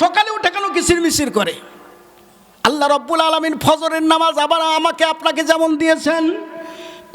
সকালে উঠে কেন কিসির মিসির করে। আল্লাহ রব্বুল আলমিন ফজরের নামাজ আবার আমাকে আপনাকে যেমন দিয়েছেন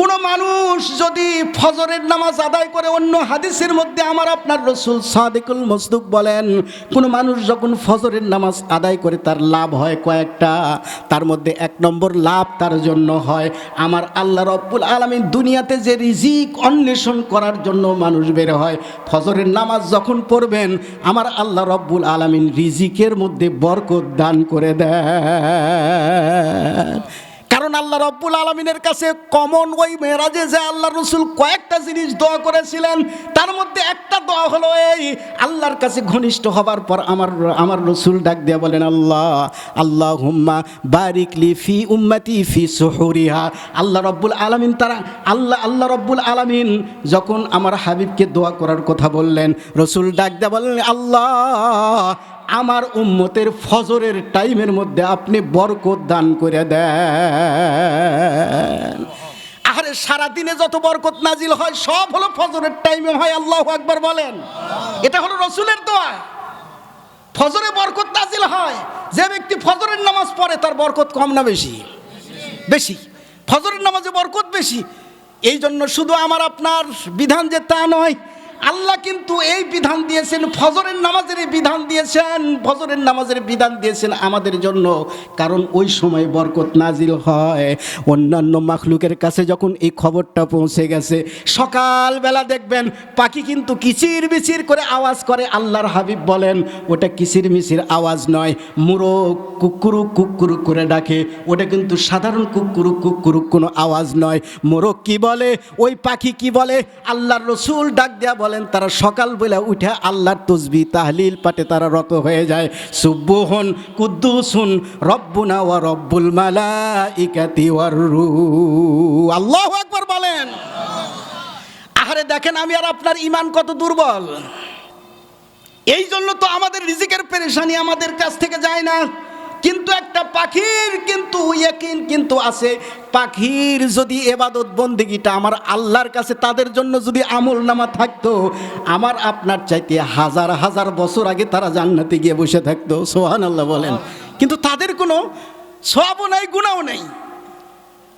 কোনো মানুষ যদি ফজরের নামাজ আদায় করে অন্য হাদিসের মধ্যে আমার আপনার রসুল সাদেকুল মসদুক বলেন, কোনো মানুষ যখন ফজরের নামাজ আদায় করে তার লাভ হয় কয়েকটা, তার মধ্যে এক নম্বর লাভ তার জন্য হয়। আমার আল্লাহ রব্বুল আলমিন দুনিয়াতে যে রিজিক অন্বেষণ করার জন্য মানুষ বের হয়। ফজরের নামাজ যখন পড়বেন, আমার আল্লাহ রব্বুল আলমিন রিজিকের মধ্যে বরকত দান করে দেয় কারণ আল্লাহ রব্বুল আলমিনের কাছে কমন ওই মেয়েরাজে যে আল্লাহ রসুল কয়েকটা জিনিস দোয়া করেছিলেন, তার মধ্যে একটা দোয়া হলো এই, আল্লাহর কাছে ঘনিষ্ঠ হবার পর আমার আমার রসুল ডাক দিয়ে বলেন, আল্লাহ আল্লাহ হুম্মা বারিকলি ফি উম্মতি ফি সোহরিহা। আল্লাহ রব্বুল আলমিন তারা, আল্লাহ আল্লাহ রব্বুল আলমিন যখন আমার হাবিবকে দোয়া করার কথা বললেন, রসুল ডাক দিয়ে বললেন আল্লাহ আমার উম্মতের ফজরের টাইমের মধ্যে আপনি বরকত দান করে দেন। আরে সারাদিনে যত বরকত নাজিল হয়, সব হলো ফজরের টাইমে হয়, আল্লাহ আকবার বলেন। এটা হলো রসুলের দোয়া। ফজরে বরকত নাজিল হয়, যে ব্যক্তি ফজরের নামাজ পড়ে, তার বরকত কম না বেশি? বেশি। ফজরের নামাজে বরকত বেশি। এই জন্য শুধু আমার আপনার বিধান যে তা নয় আল্লাহ কিন্তু এই বিধান দিয়েছেন, ফজরের নামাজের বিধান দিয়েছেন, ফজরের নামাজের বিধান দিয়েছেন আমাদের জন্য। কারণ ওই সময় বরকত নাজিল হয়। অন্যান্য মাখলুকের কাছে যখন এই খবরটা পৌঁছে গেছে, সকালবেলা দেখবেন পাখি কিন্তু কিচির বিচির করে আওয়াজ করে, আল্লাহর হাবিব বলেন, ওটা কিচির মিচির আওয়াজ নয় মুরো কুকুরু কুকুরু করে ডাকে। ওটা কিন্তু সাধারণ কুকুরু কুকুরু কোনো আওয়াজ নয়। মোরগ কি বলে? ওই পাখি কি বলে? আল্লাহর রসুল ডাক দেয়া বলেন, তারা সকালবেলা উঠে আল্লাহর তসবি, তাহলিল পাটে তারা রত হয়ে যায়। সুব্বুহন কুদ্দুসুন, রব্বুনা ওয়া রব্বুল মালাইকাতি ওয়ার রূহ। আল্লাহু আকবার বলেন। আহারে দেখেন, আমি আর আপনার ইমান কত দুর্বল। এই জন্য তো আমাদের রিজিকের পেরেশানি আমাদের কাছ থেকে যায় না। কিন্তু একটা পাখির কিন্তু ইয়কিন কিন্তু আছে। পাখির যদি এবাদত বন্দিগিটা আমার আল্লাহর কাছে, তাদের জন্য যদি আমল নামা থাকতো, আমার আপনার চাইতে হাজার হাজার বছর আগে তারা জান্নাতে গিয়ে বসে থাকতো সোহান আল্লাহ বলেন। কিন্তু তাদের কোনো সবও নাই, গুণাও নেই।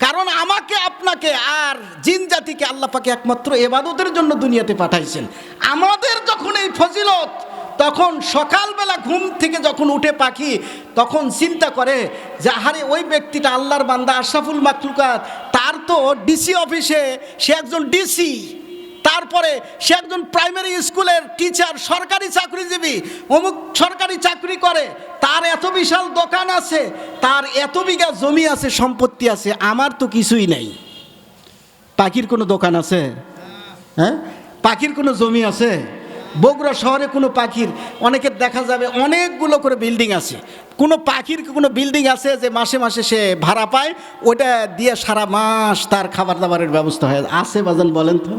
কারণ আমাকে, আপনাকে আর জিন জাতিকে আল্লাহ পাকে একমাত্র এবাদতের জন্য দুনিয়াতে পাঠাইছেন। আমাদের যখন এই ফজিলত তখন সকালবেলা ঘুম থেকে যখন উঠে পাখি, তখন চিন্তা করে যে, আহারে, ওই ব্যক্তিটা আল্লাহর বান্দা আশরাফুল মাকলুকাত তার তো ডিসি অফিসে সে একজন ডিসি তারপরে সে একজন প্রাইমারি স্কুলের টিচার, সরকারি চাকরিজীবী। অমুক সরকারি চাকরি করে। তার এত বিশাল দোকান আছে, তার এত বিঘা জমি আছে, সম্পত্তি আছে, আমার তো কিছুই নেই। পাখির কোনো দোকান আছে? হ্যাঁ? পাখির কোনো জমি আছে? বগুড়া শহরে কোনো পাখির, অনেকের দেখা যাবে অনেকগুলো করে বিল্ডিং আছে। কোনো পাখির কোনো বিল্ডিং আছে যে মাসে মাসে সে ভাড়া পায়? ওটা দিয়ে সারা মাস তার খাবার দাবারের ব্যবস্থা হয় আছে, বাজান বলেন তো।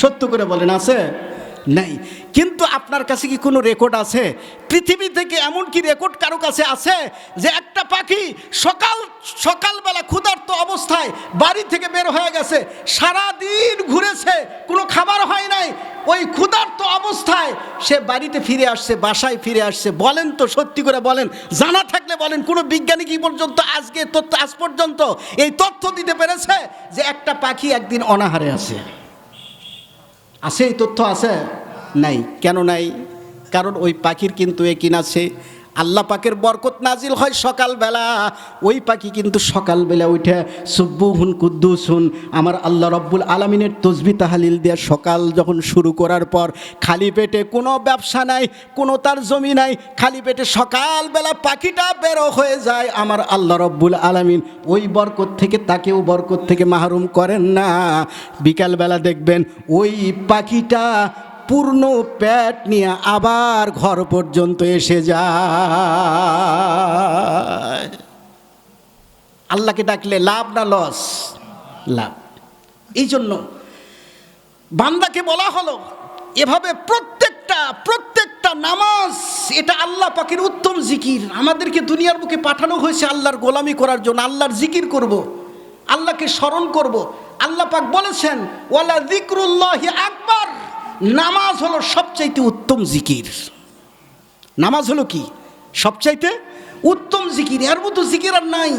সত্য করে বলেন, আছে? নেই। কিন্তু আপনার কাছে কি কোনো রেকর্ড আছে? পৃথিবী থেকে এমন কি রেকর্ড কারও কাছে আছে যে একটা পাখি সকাল, সকালবেলা ক্ষুধার্ত অবস্থায় বাড়ি থেকে বের হয়ে গেছে সারা দিন ঘুরেছে, কোনো খাবার হয় নাই, ওই ক্ষুধার্ত অবস্থায় সে বাড়িতে ফিরে আসছে, বাসায় ফিরে আসছে। বলেন তো, সত্যি করে বলেন, জানা থাকলে বলেন, কোনো বিজ্ঞানী কি পর্যন্ত আজকে তথ্য আজ পর্যন্ত এই তথ্য দিতে পেরেছে যে একটা পাখি একদিন অনাহারে আছে? আছে এই তথ্য আছে? নাই। কেন নাই? কারণ ওই পাখির কিন্তু এ কিনা আছে আল্লাহ পাকের বরকত নাজিল হয় সকালবেলা। ওই পাখি কিন্তু সকালবেলা উঠে, সুব্বুহুন কুদ্দুসুন। আমার আল্লাহ রব্বুল আলমিনের তসবি তাহালিল দেওয়া সকাল যখন শুরু করার পর খালি পেটে কোনো ব্যবসা নাই, কোনো তার জমি নাই, খালি পেটে সকালবেলা পাখিটা বেরো হয়ে যায়। আমার আল্লাহ রব্বুল আলমিন ওই বরকত থেকে তাকেও বরকত থেকে মাহরুম করেন না। বিকালবেলা দেখবেন ওই পাখিটা পূর্ণ পেট নিয়ে আবার ঘর পর্যন্ত এসে যায় আল্লাহকে ডাকলে লাভ না লস লাভ এই জন্য বান্দাকে বলা হলো, এভাবে প্রত্যেকটা প্রত্যেকটা নামাজ, এটা আল্লাহ পাকের উত্তম জিকির আমাদেরকে দুনিয়ার বুকে পাঠানো হয়েছে আল্লাহর গোলামি করার জন্য, আল্লাহর জিকির করব। আল্লাহকে স্মরণ করব। আল্লাহ পাক বলেছেন, ওয়ালা জিক্রুল্লাহি আকবার নামাজ হলো সবচাইতে উত্তম জিকির। নামাজ হলো কি? সবচাইতে উত্তম জিকির। এর মতো জিকির আর নাই।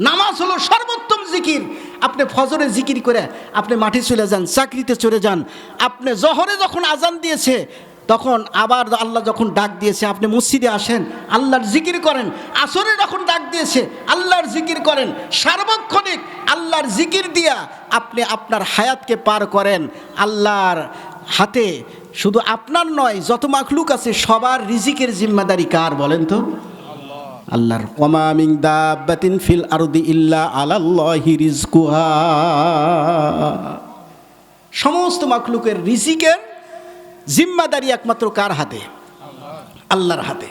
নামাজ হলো সর্বোত্তম জিকির। আপনি ফজরে জিকির করে আপনি মাঠে চলে যান, চাকরিতে চলে যান। আপনি জহরে যখন আজান দিয়েছে, তখন আবার আল্লাহ যখন ডাক দিয়েছে, আপনি মসজিদে আসেন, আল্লাহর জিকির করেন। আসরে যখন ডাক দিয়েছে, আল্লাহর জিকির করেন। সার্বক্ষণিক আল্লাহর জিকির দিয়া আপনি আপনার হায়াতকে পার করেন। আল্লাহর হাতে শুধু আপনার নয়, যত মাখলুক আছে, সবার রিজিকের জিম্মাদারি কার বলেন তো? আল্লাহর ওমা মিং দাব্বাতিন ফিল আরদি ইল্লা আলাল্লাহি রিজকুহা। সমস্ত মাখলুকের রিজিকের জিম্মাদারি একমাত্র কার হাতে? আল্লাহর হাতে।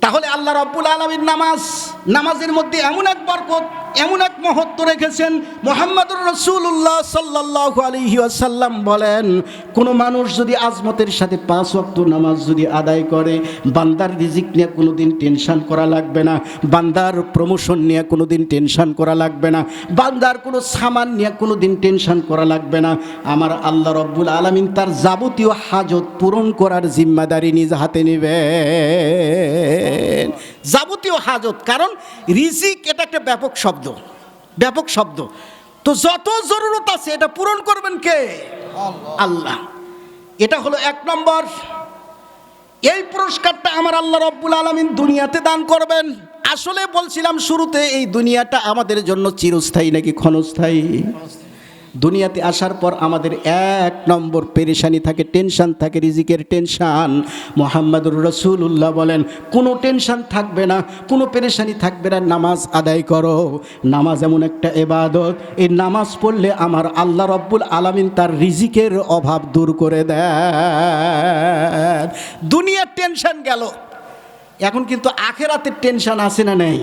তাহলে আল্লাহ রব্বুল আলমীর নামাজ, নামাজের মধ্যে এমন এক বরকত এমন এক মহত্ব রেখেছেন মোহাম্মদুর রসুল্লাহ সাল্লাহ আলহি আসাল্লাম বলেন, কোনো মানুষ যদি আজমতের সাথে পাঁচ ওয়াক্ত নামাজ যদি আদায় করে, বান্দার রিজিক নিয়ে কোনো দিন টেনশন করা লাগবে না, বান্দার প্রমোশন নিয়ে কোনো দিন টেনশন করা লাগবে না, বান্দার কোনো সামান নিয়ে কোনো দিন টেনশন করা লাগবে না, আমার আল্লাহ রব্বুল আলমিন তার যাবতীয় হাজত পূরণ করার জিম্মাদারি নিজ হাতে নেবে যাবতীয় হাজত, কারণ রিজিক এটা একটা ব্যাপক শব্দ। ব্যাপক শব্দ। তো যত জরুরত আছে এটা পূরণ করবেন কে? আল্লাহ। এটা হলো এক নম্বর। এই পুরস্কারটা আমার আল্লাহ রব্বুল আলমিন দুনিয়াতে দান করবেন। আসলে বলছিলাম শুরুতে এই দুনিয়াটা আমাদের জন্য চিরস্থায়ী নাকি ক্ষণস্থায়ী? দুনিয়াতে আসার পর আমাদের এক নম্বর পেরেশানি থাকে, টেনশন থাকে, রিজিকের টেনশন। মোহাম্মদুর রসুল্লাহ বলেন, কোনো টেনশন থাকবে না, কোনো পেরেশানি থাকবে না, নামাজ আদায় করো। নামাজ এমন একটা এবাদত এই নামাজ পড়লে আমার আল্লাহ রব্বুল আলামিন তার রিজিকের অভাব দূর করে দেয় দুনিয়ার টেনশন গেল, এখন কিন্তু আখেরাতের টেনশন আছে না নেই?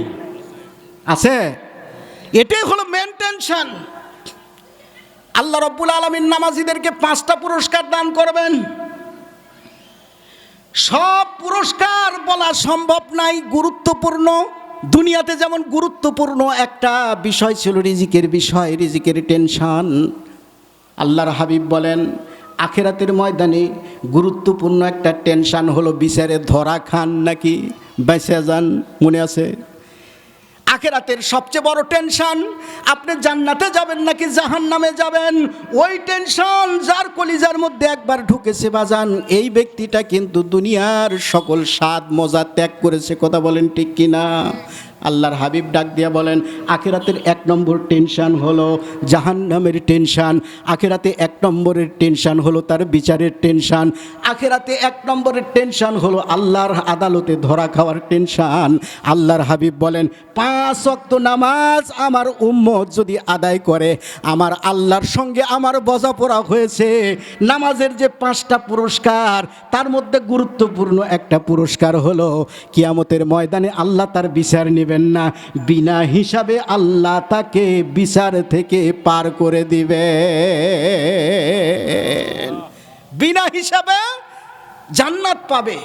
আছে? এটাই হলো মেন টেনশন আল্লাহ রব্বুল আলমিন নামাজিদেরকে পাঁচটা পুরস্কার দান করবেন। সব পুরস্কার বলা সম্ভব নাই, গুরুত্বপূর্ণ। দুনিয়াতে যেমন গুরুত্বপূর্ণ একটা বিষয় ছিল রিজিকের বিষয়, রিজিকের টেনশন। আল্লাহর হাবিব বলেন, আখেরাতের ময়দানে গুরুত্বপূর্ণ একটা টেনশন হলো বিচারে ধরা খান নাকি, বেঁচে যান, মনে আছে? আখেরাতের সবচেয়ে বড় টেনশন, আপনি জান্নাতে যাবেন নাকি জাহান নামে যাবেন? ওই টেনশন যার কলিজার মধ্যে একবার ঢুকেছে বাজান, এই ব্যক্তিটা কিন্তু দুনিয়ার সকল স্বাদ মজা ত্যাগ করেছে, কথা বলেন ঠিক কিনা? আল্লাহর হাবিব ডাক দিয়া বলেন, আখেরাতের এক নম্বর টেনশন হলো জাহান্নামের টেনশন, আখেরাতে এক নম্বরের টেনশন হলো তার বিচারের টেনশন, আখেরাতে এক নম্বরের টেনশন হলো আল্লাহর আদালতে ধরা খাওয়ার টেনশন। আল্লাহর হাবিব বলেন, পাঁচ অক্ত নামাজ আমার উম্মত যদি আদায় করে, আমার আল্লাহর সঙ্গে আমার বোঝাপড়া হয়েছে। নামাজের যে পাঁচটা পুরস্কার, তার মধ্যে গুরুত্বপূর্ণ একটা পুরস্কার হলো, কিয়ামতের ময়দানে আল্লাহ তার বিচার নেবেন না। বিনা হিসাবে আল্লাহ তাকে বিচার থেকে পার করে দিবে বিনা হিসাবে জান্নাত পাবে।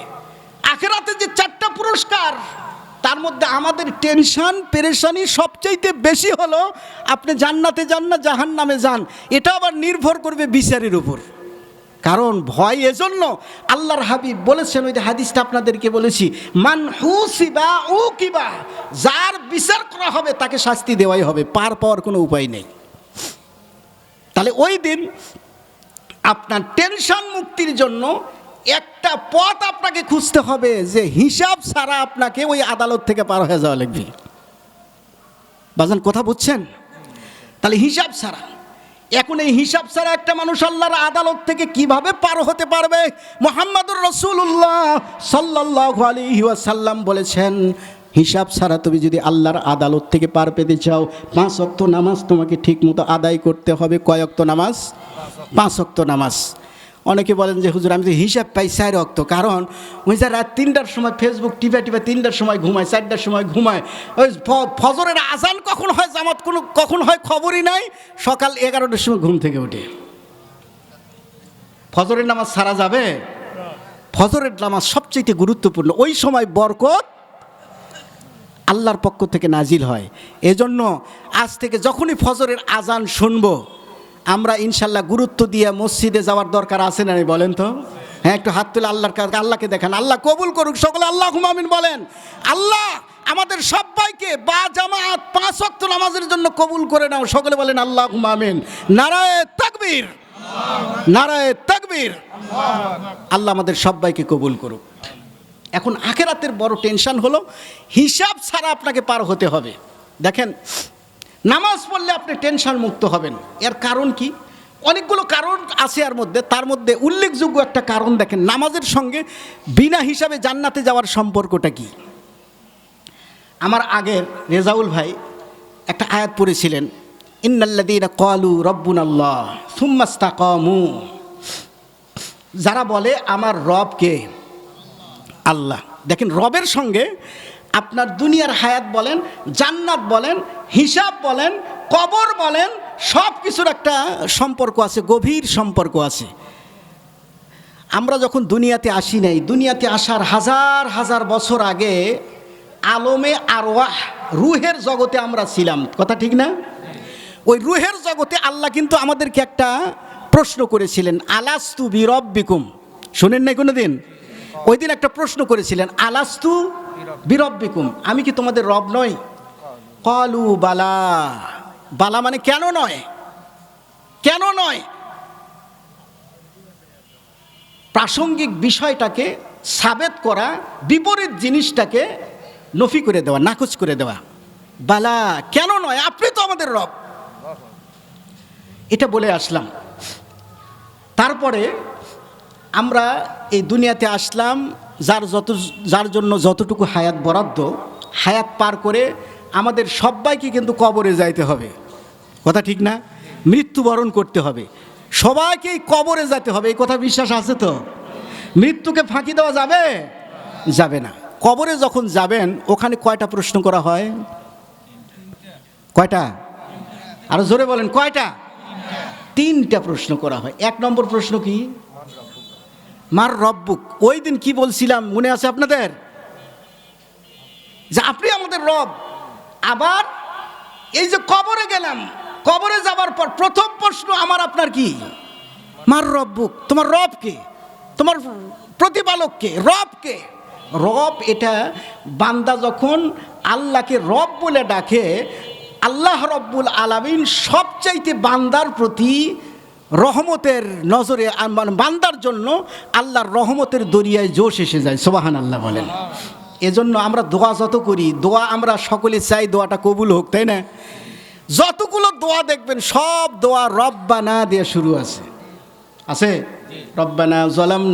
আখেরাতে যে চারটা পুরস্কার, তার মধ্যে আমাদের টেনশন, পেরেশানি সবচাইতে বেশি হলো, আপনি জান্নাতে যান না জাহান নামে যান। এটা আবার নির্ভর করবে বিচারের উপর। কারণ ভয় এজন্য আল্লাহর হাবিব বলেছেন, ওই যে হাদিসটা আপনাদেরকে বলেছি, মান হুসিবা ও কিবা যার বিচার করা হবে তাকে শাস্তি দেওয়াই হবে, পার পাওয়ার কোনো উপায় নেই। তাহলে ওই দিন আপনার টেনশন মুক্তির জন্য একটা পথ আপনাকে খুঁজতে হবে যে হিসাব ছাড়া আপনাকে ওই আদালত থেকে পার হয়ে যাওয়া লাগবে। বাজান, কথা বুঝছেন? তাহলে হিসাব ছাড়া এখন এই হিসাব ছাড়া একটা মানুষ আল্লাহর আদালত থেকে কীভাবে পার হতে পারবে? মোহাম্মদুর রসুল্লাহ সাল্লাহ আলী সাল্লাম বলেছেন, হিসাব ছাড়া তুমি যদি আল্লাহর আদালত থেকে পার পেতে চাও, পাঁচ অক্ত নামাজ তোমাকে ঠিকমতো আদায় করতে হবে। কয় অক্ত নামাজ? পাঁচ অক্ত নামাজ। অনেকে বলেন যে, হুজুর, আমি তো হিসাব পাই চার অক্ত কারণ ওই যে রাত তিনটার সময় ফেসবুক টিপে টিপে তিনটার সময় ঘুমায়, চারটার সময় ঘুমায়। ওই ফজরের আজান কখন হয় জামাত কোনো, কখন হয় খবরই নাই। সকাল এগারোটার সময় ঘুম থেকে উঠে। ফজরের নামাজ সারা যাবে? ফজরের নামাজ সবচেয়ে গুরুত্বপূর্ণ। ওই সময় বরকত আল্লাহর পক্ষ থেকে নাজিল হয়। এজন্য আজ থেকে যখনই ফজরের আজান শুনব আমরা ইনশাল্লাহ গুরুত্ব দিয়ে মসজিদে যাওয়ার দরকার আছে না বলেন তো? হ্যাঁ একটু হাত তুলে আল্লাহর কাছে আল্লাহকে দেখান। আল্লাহ কবুল করুক, সকলে আল্লাহ হুমামিন বলেন। আল্লাহ আমাদের সবাইকে বা জামাত পাঁচ ওয়াক্ত নামাজের জন্য কবুল করে নাও, সকলে বলেন আল্লাহ হুমামিন নারায় তাকবীর। নারায় তাকবীর। আল্লাহ আমাদের সবাইকে কবুল করুক। এখন আখেরাতের বড় টেনশন হলো, হিসাব ছাড়া আপনাকে পার হতে হবে। দেখেন নামাজ পড়লে আপনি টেনশন মুক্ত হবেন। এর কারণ কি? অনেকগুলো কারণ আছে এর মধ্যে। তার মধ্যে উল্লেখযোগ্য একটা কারণ দেখেন, নামাজের সঙ্গে বিনা হিসাবে জান্নাতে যাওয়ার সম্পর্কটা কি? আমার আগের রেজাউল ভাই একটা আয়াত পড়েছিলেন ইন্নাল্লাদিনা কলু রব্বুন আল্লাহ সুম্মাস্তাকামু যারা বলে, আমার রবকে আল্লাহ। দেখেন, রবের সঙ্গে আপনার দুনিয়ার হায়াত বলেন, জান্নাত বলেন, হিসাব বলেন, কবর বলেন সব কিছুর একটা সম্পর্ক আছে, গভীর সম্পর্ক আছে। আমরা যখন দুনিয়াতে আসি নাই, দুনিয়াতে আসার হাজার হাজার বছর আগে আলমে আরওয়াহ, রুহের জগতে আমরা ছিলাম। কথা ঠিক না? ওই রুহের জগতে আল্লাহ কিন্তু আমাদেরকে একটা প্রশ্ন করেছিলেন, আলাস্তু বিরব্বিকুম শোনেন নাই কোনো দিন ওই দিন একটা প্রশ্ন করেছিলেন, আলাস্তু বিরব্বিকুম, আমি কি তোমাদের রব নই? কলু বালা। বালা মানে কেন নয়? কেন নয়? প্রাসঙ্গিক বিষয়টাকে সাবেত করা, বিপরীত জিনিসটাকে নফি করে দেওয়া, নাকচ করে দেওয়া। বালা কেন নয়? আপনি তো আমাদের রব। এটা বলে আসলাম। তারপরে আমরা এই দুনিয়াতে আসলাম যার যত যার জন্য যতটুকু হায়াত বরাদ্দ, হায়াত পার করে আমাদের সবাইকে কিন্তু কবরে যাইতে হবে। কথা ঠিক না? মৃত্যুবরণ করতে হবে। সবাইকেই কবরে যেতে হবে, এই কথা বিশ্বাস আছে তো? মৃত্যুকে ফাঁকি দেওয়া যাবে? যাবে না। কবরে যখন যাবেন, ওখানে কয়টা প্রশ্ন করা হয়? কয়টা? আরও জোরে বলেন, কয়টা? তিনটা প্রশ্ন করা হয়। এক নম্বর প্রশ্ন কি? মার রব্বুক। ওই দিন কি বলছিলাম? মনে আছে আপনাদের? যে আপনি আমাদের রব। আবার এই যে কবরে গেলাম, কবরে যাবার পর প্রথম প্রশ্ন আমার আপনার কি? মার রব্বুক। তোমার রব কে? তোমার প্রতিপালক কে? রব কে? রব এটা বান্দা যখন আল্লাহকে রব বলে ডাকে, আল্লাহ রব্বুল আলামিন সবচাইতে বান্দার প্রতি রহমতের নজরে বান্দার জন্য আল্লাহর রহমতের দরিয়ায় জোশ এসে যায় সোবাহান আল্লাহ বলেন। এজন্য আমরা দোয়া যত করি, দোয়া আমরা সকলে চাই দোয়াটা কবুল হোক, তাই না? যতগুলো দোয়া দেখবেন, সব দোয়া রব্বানা দিয়ে শুরু আছে। আছে? রব্বানা জলাম